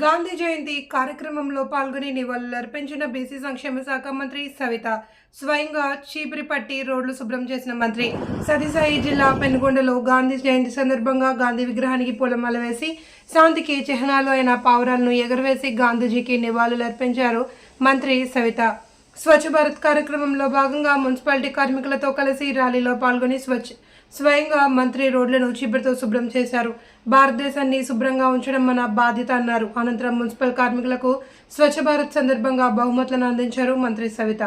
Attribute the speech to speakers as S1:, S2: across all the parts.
S1: గాంధీ జయంతి కార్యక్రమంలో పాల్గొని నివాళులు అర్పించిన బీసీ సంక్షేమ శాఖ మంత్రి సవిత స్వయంగా చీపురిపట్టి రోడ్లు శుభ్రం చేసిన మంత్రి సతీసాయి జిల్లా పెనుగొండలో గాంధీ జయంతి సందర్భంగా గాంధీ విగ్రహానికి పూలమాల వేసి శాంతికి చిహ్నాలు అయిన పావురాలను ఎగురవేసి గాంధీజీకి నివాళులు అర్పించారు మంత్రి సవిత. స్వచ్ఛ భారత్ కార్యక్రమంలో భాగంగా మున్సిపాలిటీ కార్మికులతో కలిసి ర్యాలీలో పాల్గొని స్వచ్ఛ స్వయంగా మంత్రి రోడ్లను చీపురుతో శుభ్రం చేశారు. భారతదేశాన్ని శుభ్రంగా ఉంచడం మన బాధ్యత అన్నారు. అనంతరం మున్సిపల్ కార్మికులకు స్వచ్ఛ భారత్ సందర్భంగా బహుమతులను అందించారు మంత్రి సవిత.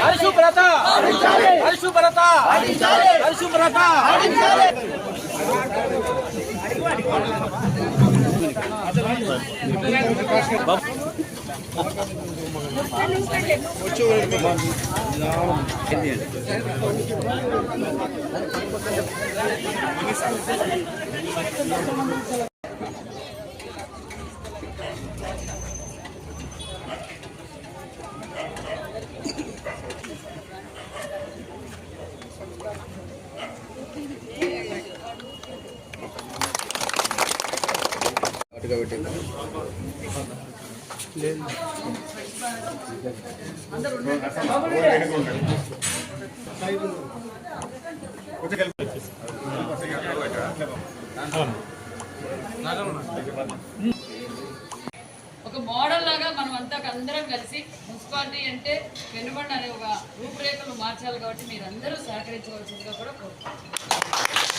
S2: పరిశుభ్రత పరిశుభ్రత పరిశుభ్రత
S3: ఒక మోడల్ లాగా మనం అంతా అందరం కలిసి మున్సిపాలిటీ అంటే పెనుబండ అనే ఒక రూపురేఖలు మార్చాలి కాబట్టి మీరు అందరూ సహకరించవలసిందిగా కూడా కోరుకుంటున్నాను